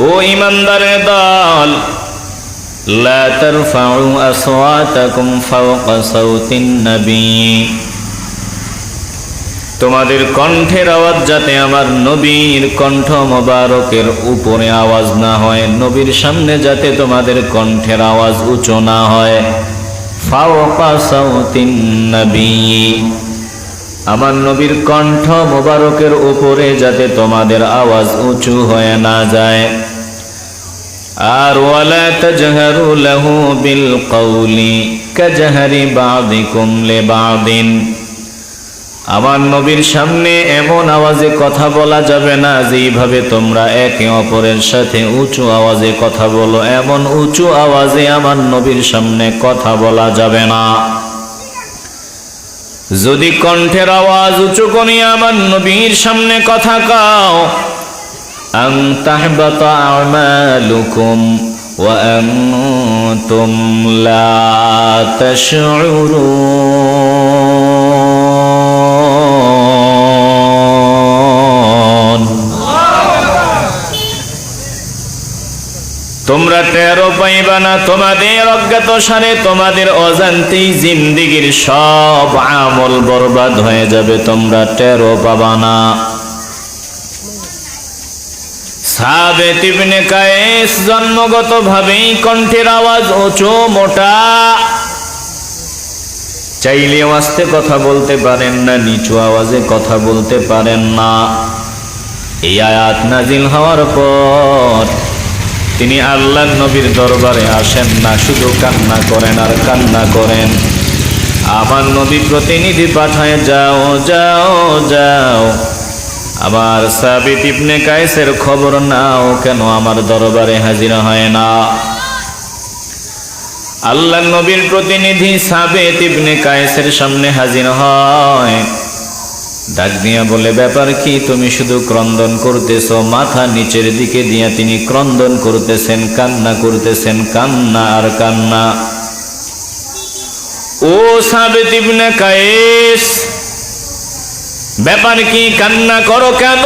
ও ইমানদারের দল لا ترفعوا أصواتكم فوق صوت النبي তোমাদের কণ্ঠের আওয়াজ যাতে আমার নবীর কণ্ঠ মোবারকের উপরে আওয়াজ না হয় নবীর সামনে যাতে তোমাদের কণ্ঠের আওয়াজ উঁচু না হয় ফাওকা সাউতিন নবী আমার নবীর কণ্ঠ মোবারকের উপরে যাতে তোমাদের আওয়াজ উঁচু হয়ে না যায়। আর ওয়ালা তাজহারু লাহু বিল কওলি কাজহারি বাযিকুম লিবাযিন আমার নবীর সামনে এমন আওয়াজে কথা বলা যাবে না যেইভাবে তোমরা একে অপরের সাথে উঁচু আওয়াজে কথা বলো। এমন উঁচু আওয়াজে আমার নবীর সামনে কথা বলা যাবে না। যদি কণ্ঠের আওয়াজ উঁচু করিয়া আমার নবীর সামনে কথা কাও, আং তাহবাত আমালুকুম ওয়া আনতুম লা তাশউরুন। তোমরা টেরো পাইবা না, তোমাদের অজ্ঞাত সারে তোমাদের অজান্তেই জিন্দিগির সব আমল বরবাদ হয়ে যাবে, তোমরা টেরো পাবা না। সাবেত ইবনে কণ্ঠের আওয়াজ উঁচু, মোটা। চাইলেও আস্তে কথা বলতে পারেন না, নিচু আওয়াজে কথা বলতে পারেন না। এই আয়াত নাজিল হওয়ার পর তিনি আল্লাহ নবীর দরবারে আসেন না, শুধু কান্না করেন আর কান্না করেন। আমার নবী প্রতিনিধি পাঠায়, যাও যাও যাও। আবার সাবিত ইবনে কায়েসের খবর, নাও, কেন আমার দরবারে হাজির হয় না? আল্লাহ নবীর প্রতিনিধি সাবেত ইবনে কায়েসের সামনে হাজির হয়। ডাক দিয়া বলে, ব্যাপার কি? তুমি শুধু ক্রন্দন করতেছো, মাথা নিচের দিকে দিয়া তিনি ক্রন্দন করতেছেন, কান্না করতেছেন, কান্না আর কান্না। ও কায়েস, ব্যাপার কি? কান্না করো কেন?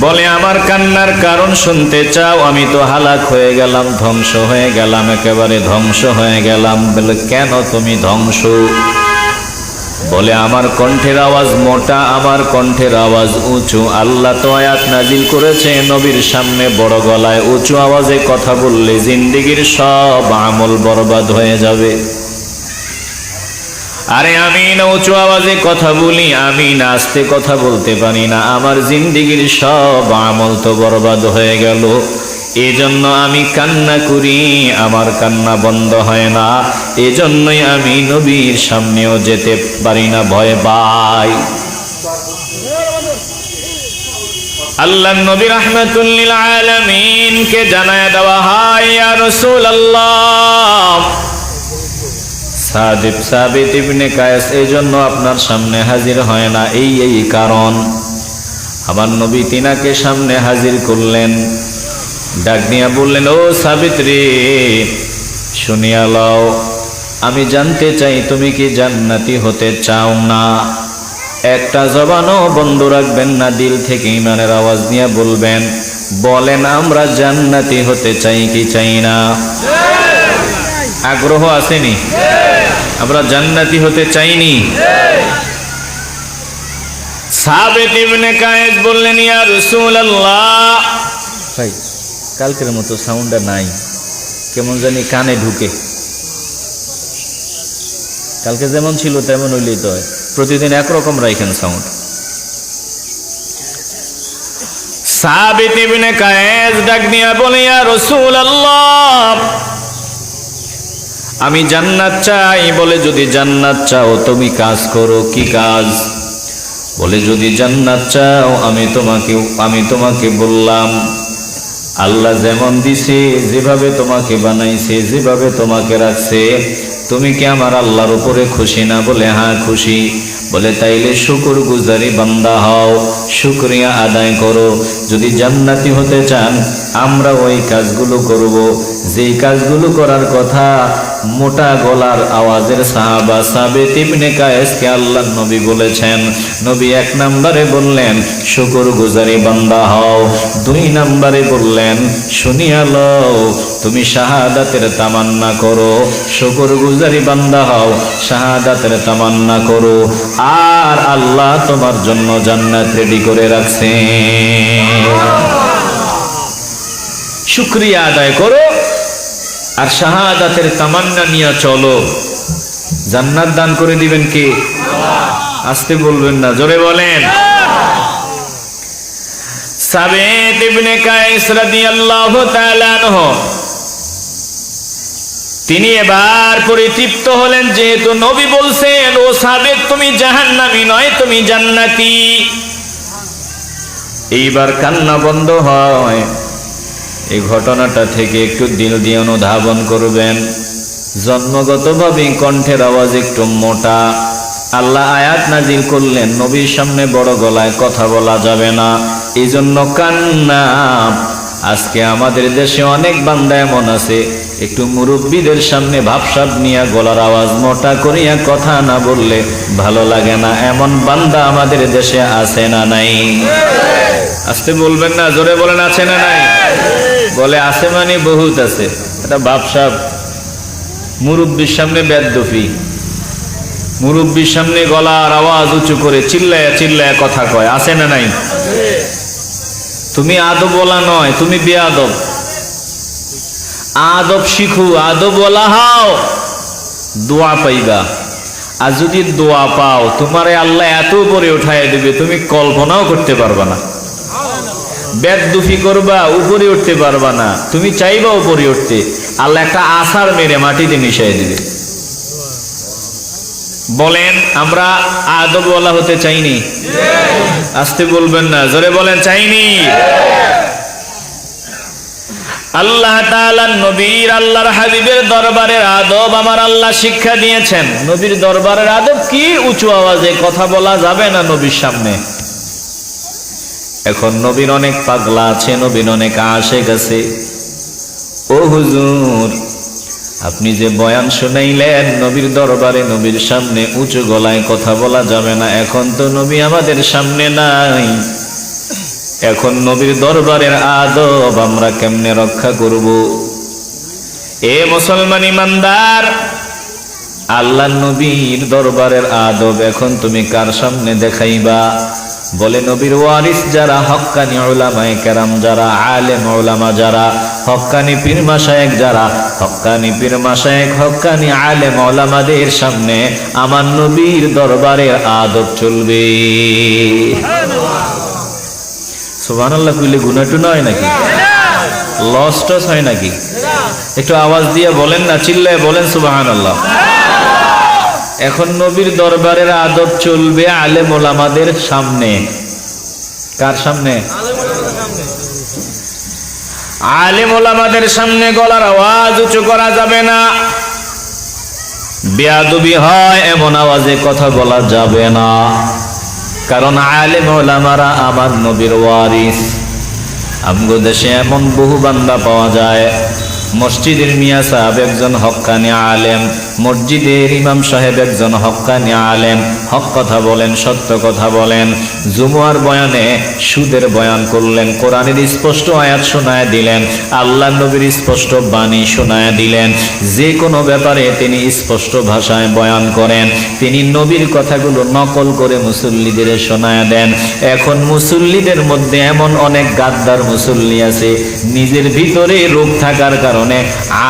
বলে, আমার কান্নার কারণ শুনতে চাও, আমি তো হালাক হয়ে গেলাম, ধ্বংস হয়ে গেলাম, একেবারে ধ্বংস হয়ে গেলাম। বলে, কেন তুমি ধ্বংস? বলে, আমার কণ্ঠের আওয়াজ মোটা, আমার কণ্ঠের আওয়াজ উঁচু। আল্লাহ তো আয়াত নাজিল করেছে, নবীর সামনে বড় গলায় উঁচু আওয়াজে কথা বললে জিন্দিগির সব আমল বরবাদ হয়ে যাবে। আরে আমি না উঁচু আওয়াজে কথা বলি আমি না আস্তে কথা বলতে পারি না। আমার জিন্দিগির সব আমল তো বরবাদ হয়ে গেল। এজন্য আমি কান্না করি, আমার কান্না বন্ধ হয় না। এজন্যই আমি নবীর সামনেও যেতে পারি না, ভয় পাই। আল্লাহ নবী রহমতুল্লিল আলমিনকে জানায় দেওয়া ইয়া রাসূলুল্লাহ। সাদিব সাবিত ইবনে কায়েস এই জন্য আপনার সামনে হাজির হয় না, এই এই কারণ। আমার নবী তিনাকে সামনে হাজির করলেন। ডাক দিয়া বললেন, ও সাবিত রে শুনিয়া লও, আমি জানতে চাই তুমি কি জান্নাতি হতে চাও না? একটা জবানও বন্ধ রাখবেন না, দিল থেকে ইমানের আওয়াজ দিয়ে বলবেন, বলেন, আমরা জান্নাতি হতে চাই কি চাই না? আগ্রহ আসেনি। আমরা জান্নাতি হতে চাইনি। সাবেত ইবনে কায়েস বললেন, ইয়া রাসূলুল্লাহ। কালকের মতো সাউন্ডটা নাই। কেমন জানি কানে ঢুকে। কালকে যেমন ছিল, তেমন হইলেই তো হয়। প্রতিদিন একরকম রাখেন সাউন্ড সাবিত ইবনে কায়েস ডাক দিয়া বলে, ইয়া রাসূলুল্লাহ, আমি জান্নাত চাই। বলে, যদি জান্নাত চাও, তুমি কাজ করো। কি কাজ? বলে, যদি জান্নাত চাও, আমি তোমাকে আমি তোমাকে বললাম। আল্লাহ যেমন দিছে, যেভাবে তোমাকে বানাইছে, যেভাবে তোমাকে রাখছে, তুমি কি আমার আল্লাহর উপরে খুশি না বলে? হ্যাঁ খুশি। বলে, তাইলে শুকুর গুজারি বান্দা হও, শুক্রিয়া আদায় করো। যদি জান্নাতি হতে চান, আমরা ওই কাজগুলো করব। যেই কাজগুলো করার কথা মোটা গলার আওয়াজের সাহাবা সাবে তিবনে কায়েসকে আল্লাহ নবী বলেছেন। নবী এক নম্বরে বললেন শুকুর গুজারি বান্দা হও। দুই নম্বরে বললেন শুনিয়া লও তুমি শাহাদাতের তামান্না করো। শুকুর গুজারি বান্দা হও শাহাদাতের তামান্না করো। আর আল্লাহ তোমার জন্য জান্নাত রেডি করে রাখছে। শুক্রিয়া আদায় করো। আর শাহাদাতের তামান্না নিয়ে চলো। জান্নাত দান করে দিবেন কে? আসতে বলবেন না, জোরে বলেন। তিনি এবার পরিতৃপ্ত হলেন, যেহেতু নবী বলছেন, ও সাবেক তুমি জাহান্নামী নয়, তুমি জান্নাতি। এইবার কান্না বন্ধ হয়। এই ঘটনাটা থেকে একটু দিল দিয়ে অনুধাবন করবেন। জন্মগতভাবে কণ্ঠের আওয়াজ একটু মোটা। আল্লাহ আয়াত নাজিল করলেন, নবীর সামনে বড় গলায় কথা বলা যাবে না। এই জন্য কান্না। আজকে আমাদের দেশে অনেক বান্দা এমন আছে, একটু মুরব্বীদের সামনে ভাবসাব নিয়ে গলার আওয়াজ মোটা করিয়া কথা না বললে ভালো লাগে না। এমন বান্দা আমাদের দেশে আছে না নাই? আসতে বলবেন না, জোরে বলেন, আছে না নাই? বলে, আছে মানে বহুত আছে। এটা বাপসাব মুরব্বীর সামনে বেদফি মুরব্বীর সামনে গলার আওয়াজ উঁচু করে চিল্লায় চিল্লায় কথা কয়, আছে না নাই? তুমি আদব বলা নয়, তুমি বেআদব। আদব শিখু, আদব বলা হাও, দোয়া পাইবা। আর যদি দোয়া পাও, তোমারে আল্লাহ এত উপরে উঠায় দেবে, তুমি কল্পনাও করতে পারবা না। বেদুফি করবা, উপরে উঠতে পারবা না। তুমি চাইবা উপরে উঠতে। আল্লাহ একটা আসার মেরে মাটিতে মিশিয়ে দিবে। বলেন, আমরা আদব বলা হতে চাইনি? আসতে বলবেন না, জোরে বলেন, চাইনি? আল্লাহ নবীর, আল্লাহর হাবিবের দরবারের আদব আমার আল্লাহ শিক্ষা দিয়েছেন। নবীর দরবারের আদব কি? উঁচু আওয়াজে কথা বলা যাবে না নবীর সামনে? এখন নবীর অনেক পাগলা আছে, নবীর অনেক আসে গেছে ও হুজুর, আপনি যে বয়ান শুনাইলেন, নবীর দরবারে নবীর সামনে উঁচু গলায় কথা বলা যাবে না, এখন তো নবী আমাদের সামনে নাই। এখন নবীর দরবারের আদব আমরা কেমনে রক্ষা করব? এ মুসলমান ইমানদার, আল্লাহ নবীর দরবারের আদব এখন তুমি কার সামনে দেখাইবা? বলে নবীর ওয়ারিস যারা, হক্কানি ওলামায়ে কেরাম যারা, আলেম ওলামা যারা, হক্কানি পীর মাসায়েক যারা, হক্কানি পীর মাসায়েক হক্কানি আলেম ওলামাদের সামনে আমার নবীর দরবারের আদব চলবে। হয় নাকি? লস টস হয় নাকি? একটু আওয়াজ দিয়ে বলেন না, চিল্লায় বলেন সুবহানাল্লাহ। এখন নবীর দরবারের আদব চলবে আলেম ওলামাদের সামনে। কার সামনে? আলেম ওলামাদের সামনে গলার আওয়াজ উঁচু করা যাবে না। বেয়াদবি হয়, এমন আওয়াজে কথা বলা যাবে না। কারণ আলেম ওলামারা আমার নবীর ওয়ারিস। আমগো দেশে এমন বহু বান্দা পাওয়া যায়। মসজিদের মিয়া সাহেব একজন হক্কানি আলেম। মসজিদের ইমাম সাহেব একজন হক্কানি আলেম, হক কথা বলেন, সত্য কথা বলেন। জুমুয়ার বয়ানে সুদের বয়ান করলেন, কোরআনের স্পষ্ট আয়াত শোনায় দিলেন আল্লাহ নবীর স্পষ্ট বাণী শোনায় দিলেন। যে কোনো ব্যাপারে তিনি স্পষ্ট ভাষায় বয়ান করেন, তিনি নবীর কথাগুলো নকল করে মুসল্লিদের শোনায় দেন। এখন মুসল্লিদের মধ্যে এমন অনেক গাদ্দার মুসল্লি আছে, নিজের ভিতরে রোগ থাকার কারণে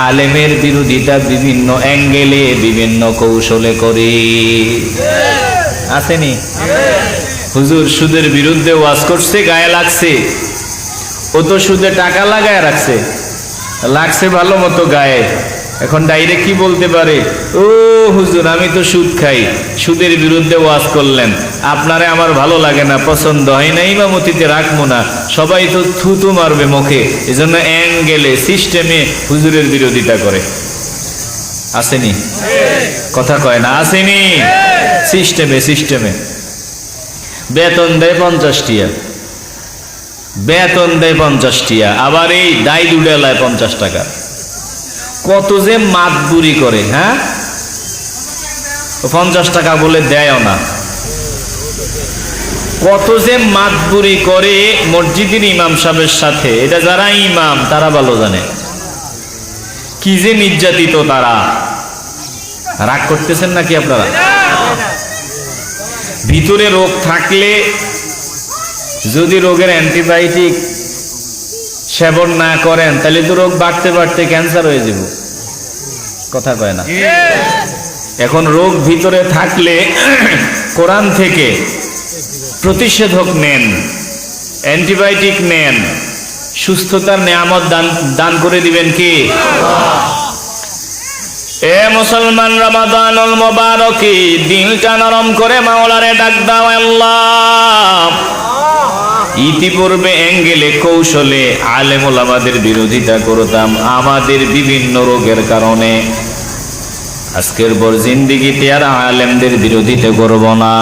আলেমের বিরোধিতা বিভিন্ন অ্যাঙ্গেলে বিভিন্ন কৌশলে করে। আসেনি? হুজুর, সুদের বিরুদ্ধে ওয়াজ করছে, গায়ে লাগছে। ও তো সুদে টাকা লাগায় রাখছে। লাগছে ভালো মতো গায়ে। এখন ডাইরেক্ট কি বলতে পারে? ও হুজুর, আমি তো সুদ খাই। সুদের বিরুদ্ধে ওয়াজ করলেন। আপনারে আমার ভালো লাগে না, পছন্দ হয় না ইমামতিতে রাখব না। সবাই তো থুতু মারবে মুখে। এজন্য অ্যাঙ্গেলে সিস্টেমে হুজুরের বিরোধিতা করে। আসেনি। কথা কয় না, আসেনি। সিস্টেমে সিস্টেমে। বেতন দেয় পঞ্চাশ টিয়া বেতন দেয় পঞ্চাশ টিয়া আবার এই দায় দুডেলায় পঞ্চাশ টাকা। কত যে মাতবুরি করে হ্যাঁ? পঞ্চাশ টাকা বলে দেয়ও না। কত যে মাতবুরি করে মসজিদের ইমাম সাহেবের সাথে, এটা যারা ইমাম, তারা ভালো জানে। কি যে নির্যাতিত তারা। রাগ করতেছেন নাকি আপনারা? ভিতরে রোগ থাকলে যদি রোগের অ্যান্টিবায়োটিক সেবন না করেন, তাহলে তো রোগ বাড়তে বাড়তে ক্যান্সার হয়ে যাব। কথা কয় না। এখন রোগ ভিতরে থাকলে কোরআন থেকে প্রতিষেধক নেন, অ্যান্টিবায়োটিক নেন। সুস্থতার নেয়ামত দান দান করে দিবেন কি? এ মুসলমান রমাদানুল মোবারকি, দিলটা নরম করে মাওলারে ডাক দাও আল্লাহ। ইতিপূর্বে অ্যাঙ্গেলে কৌশলে আলেমুল আমাদের বিরোধিতা করতাম, আমাদের বিভিন্ন রোগের কারণে। আজকের পর জিন্দিগিতে আর আলেমদের বিরোধিতা করব না।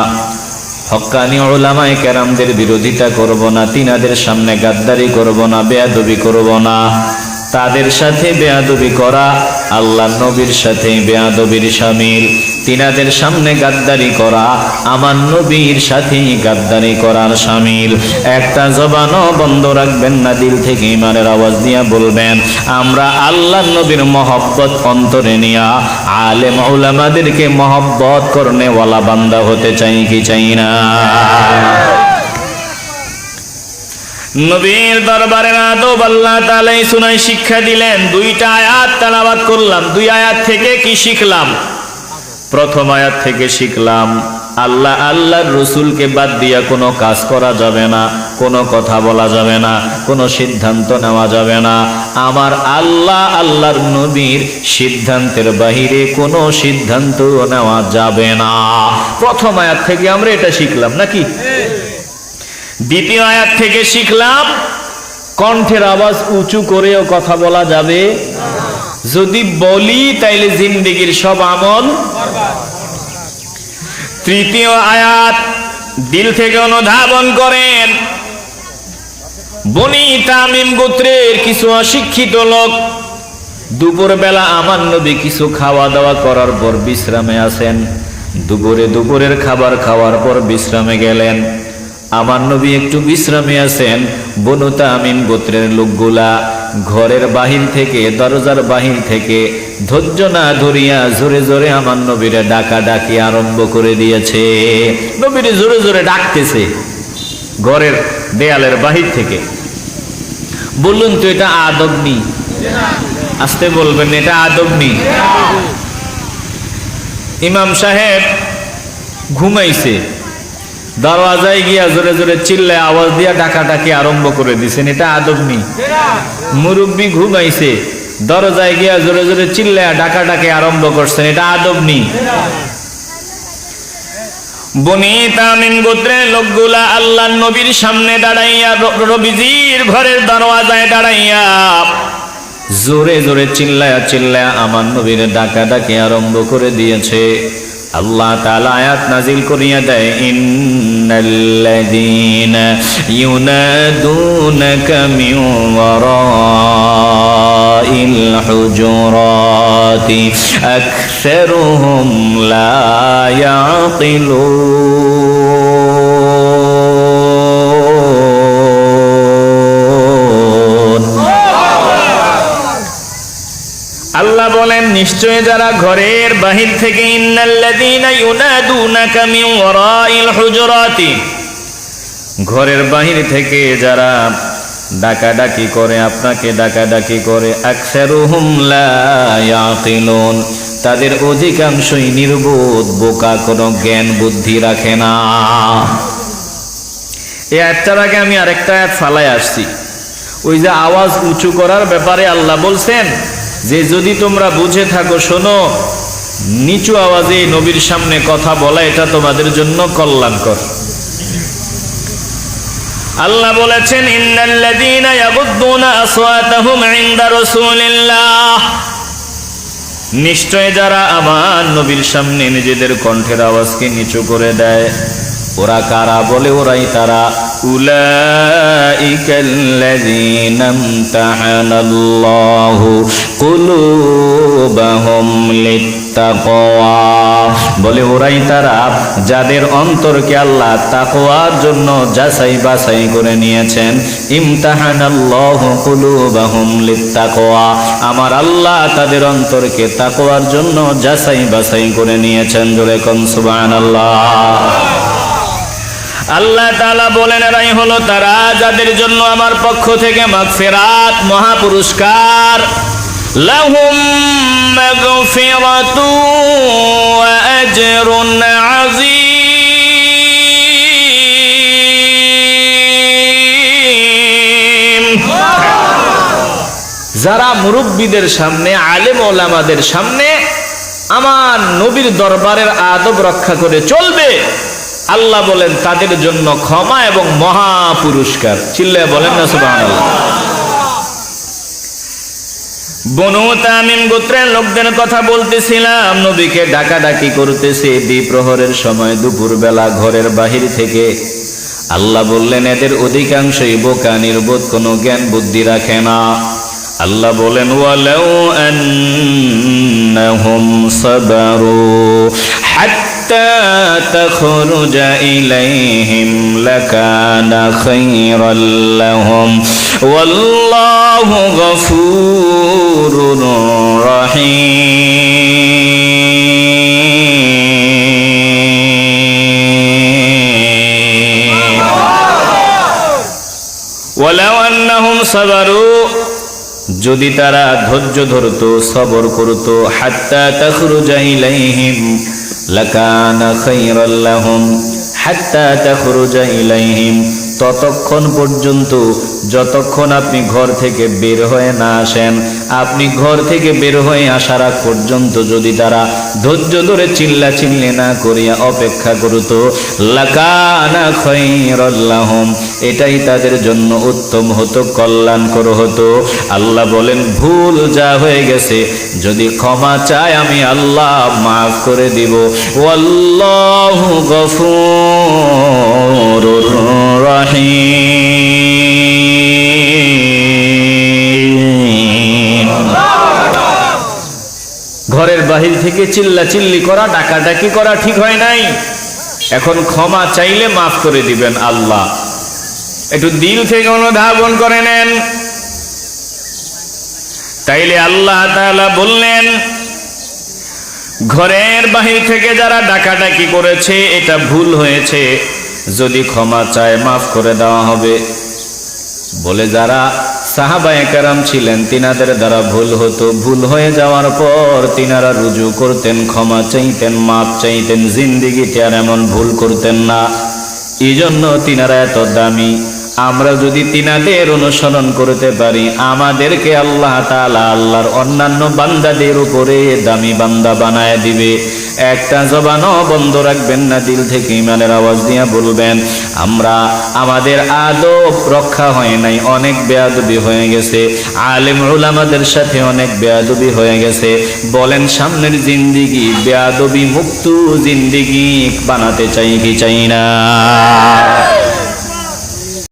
হক্কানি ওলামায় কেরামদের বিরোধিতা করব না, তিনাদের সামনে গাদ্দারি করব না, বেয়াদবি করব না। তাদের সাথে বেয়াদবি করা আল্লাহ নবীর সাথে বেয়াদবির সামিল। তিনাদের সামনে গাদ্দারি করা, আমার নবীর সাথেই গাদ্দারি করার সামিল। একটা জবানও বন্ধ রাখবেন না, দিল থেকে ইমানের আওয়াজ দিয়া বলবেন, আমরা আল্লাহ নবীর মহব্বত অন্তরে নিয়া, আলেম ওলামাদেরকে মহব্বত করনেওয়ালা বান্দা হতে চাই কি চাই না? নবীর দরবারে আদব আল্লাহ তালাই সুনাই শিক্ষা দিলেন। দুইটা আয়াত তালাবাদ করলাম। দুই আয়াত থেকে কি শিখলাম? প্রথম আয়াত থেকে শিখলাম, আল্লাহ আল্লাহর রসুলকে বাদ দিয়া কোনো কাজ করা যাবে না, কোনো কথা বলা যাবে না, কোনো সিদ্ধান্ত নেওয়া যাবে না। আমার আল্লাহ আল্লাহর নবীর সিদ্ধান্তের বাহিরে কোনো সিদ্ধান্ত নেওয়া যাবে না। প্রথম আয়াত থেকে আমরা এটা শিখলাম, নাকি? দ্বিতীয় আয়াত থেকে শিখলাম, কণ্ঠের আওয়াজ উঁচু করেও কথা বলা যাবে। যদি বলি, তাইলে জিন্দিগির সব আমল তৃতীয় আয়াত, দিল থেকে অনুধাবন করেন। বনি তামিম গোত্রের কিছু অশিক্ষিত লোক দুপুর বেলা আমার নবী কিছু খাওয়া দাওয়া করার পর বিশ্রামে আসেন। দুপুরে দুপুরের খাবার খাওয়ার পর বিশ্রামে গেলেন। আমার নবী একটু বিশ্রামে আছেন। বনু তামিম গোত্রের লোকগুলা ঘরের বাহির থেকে, দরজার বাহির থেকে ধৈর্য না ধরিয়া জোরে জোরে আমার নবীরে ডাকা ডাকি আরম্ভ করে দিয়েছে। নবীরে জোরে জোরে ডাকতেছে ঘরের দেয়ালের বাহির থেকে। বলুন তো, এটা আদব নি? আসতে বলবেন, এটা আদব নি? ইমাম সাহেব ঘুমাইছে। দরওয়াজায় গিয়া জোরে জোরে চিল্লায় আওয়াজ দিয়া ডাকাডাকি আরম্ভ করে দিছেন। এটা আদব নি। মুরব্বী ঘুমাইছে দরজায় গিয়া জোরে জোরে চিল্লায় ডাকাডাকি আরম্ভ করছেন। এটা আদব নি। আমার নবীর ডাকা ডাকে আরম্ভ করে দিয়েছে। আল্লাহ তাআলা আয়াত নাজিল করিয়া দেয় ইন্নাল্লাযীনা ইউনাদুনাকা মিন ওয়ারাইল হুজুরাতি আকসারুহুম লা ইয়াকিলুন বলেন, নিশ্চয় যারা ঘরের বাহির থেকে ঘরের বাহির থেকে যারা ডাকাডাকি করে, আপনাকে ডাকাডাকি করে, আকসারুহুম তাদের অধিকাংশই নির্বোধ, বোকা, কোনো জ্ঞান, বুদ্ধি রাখে না। এই আয়াতটার আগে আমি আরেকটা আয়াত ফালায় আসছি। ওই যে আওয়াজ উঁচু করার ব্যাপারে আল্লাহ বলছেন যে যদি তোমরা বুঝে থাকো, শোনো, নিচু আওয়াজে নবীর সামনে কথা বলা এটা তোমাদের জন্য কল্যাণকর। আল্লাহ বলেছেন নিশ্চয় যারা আমার নবীর সামনে নিজেদের কণ্ঠের আওয়াজকে নিচু করে দেয়, ওরা কারা বলে, ওরাই তারা। أولئك الذين امتحن الله قلوبهم للتقوى বলে ওরাই তারা যাদের অন্তরকে আল্লাহ তাকওয়ার জন্য যাচাই বাছাই করে নিয়েছেন ইমতাহানাল্লাহু কুলুবাহুম লিত্তাকওয়া আমার আল্লাহ তাদের অন্তরকে তাকওয়ার জন্য যাচাই বাছাই করে নিয়েছেন জোরে কোন সুবহানাল্লাহ আল্লাহ তালা বলেন, এরাই হলো তারা যাদের জন্য আমার পক্ষ থেকে মাগফিরাত মহা পুরস্কার লাহুম যারা মুরব্বীদের সামনে, আলেম ওলামাদের সামনে আমার নবীর দরবারের আদব রক্ষা করে চলবে আল্লাহ বলেন, তাদের জন্য ক্ষমা এবং মহা পুরস্কার চিল্লায় বলেন না, সুবহানাল্লাহ। বনু তামিম গোত্রের লোকদের কথা বলতেছিলাম, নবীকে ডাকাডাকি করতেছে দ্বিপ্রহরের সময় দুপুরবেলা ঘরের বাহির থেকে। আল্লাহ বললেন, এদের অধিকাংশই বোকা, নির্বোধ, কোনো জ্ঞান বুদ্ধি রাখে না। আল্লাহ বলেন, ওয়ালাউ হাত্তা তাখরুজা ইলাইহিম লাকানা খায়রাল লাহুম ওয়াল্লাহু গফুরুর রহিম ওয়ালাউ আন্নাহুম সাবারু যদি তারা ধৈর্য ধরত সবর করত হাত্তা তাখরুজা ইলাইহিম লাকানা খায়রাল লাহুম হাত্তা তাখরুজা ইলাইহিম। ততক্ষণ পর্যন্ত, যতক্ষণ আপনি ঘর থেকে বের হয়ে না আসেন আপনি ঘর থেকে বের হয়ে আসার আগ পর্যন্ত যদি তারা ধৈর্য ধরে চিল্লা চিল্লি না করিয়া অপেক্ষা করত, লাকানা খৈরল্লাহম এটাই তাদের জন্য উত্তম হতো, কল্যাণকর হতো। আল্লাহ বলেন, ভুল যা হয়ে গেছে, যদি ক্ষমা চায় আমি আল্লাহ মাফ করে দিব। ওয়াল্লাহু গফুরুর রহিম। ঘরের বাহির থেকে চিল্লা চিল্লি করা, ডাকাডাকি করা ঠিক হয় নাই। এখন ক্ষমা চাইলে মাফ করে দিবেন আল্লাহ। একটু দিল থেকে অনুধাবন করে নেন। তাইলে আল্লাহ তাআলা বললেন, ঘরের বাহির থেকে যারা ডাকাডাকি করেছে, এটা ভুল হয়েছে। যদি ক্ষমা চায়, মাফ করে দেওয়া হবে। বলে যারা সাহাবায়ে কারাম ছিলেন, তিনাদের দ্বারা ভুল হতো। ভুল হয়ে যাওয়ার পর তিনারা রুজু করতেন, ক্ষমা চাইতেন মাপ চাইতেন, জিন্দিগিতে আর এমন ভুল করতেন না। এই জন্য তিনারা এত দামি। আমরা যদি তিনাদের অনুসরণ করতে পারি, আমাদেরকে আল্লাহ তাআলা আল্লাহর অন্যান্য বান্দাদের উপরে দামি বান্দা বানায় দিবে। একটা জবানও বন্ধ রাখবেন না, দিল থেকে ইমানের আওয়াজ দিয়ে বলবেন, আমরা, আমাদের আদব রক্ষা হয় নাই, অনেক বেয়াদবি হয়ে গেছে। আলেম উলামাদের সাথে অনেক বেয়াদবি হয়ে গেছে। বলেন, সামনের জিন্দিগি বেয়াদবি মুক্ত জিন্দিগি বানাতে চাই কি চাই না?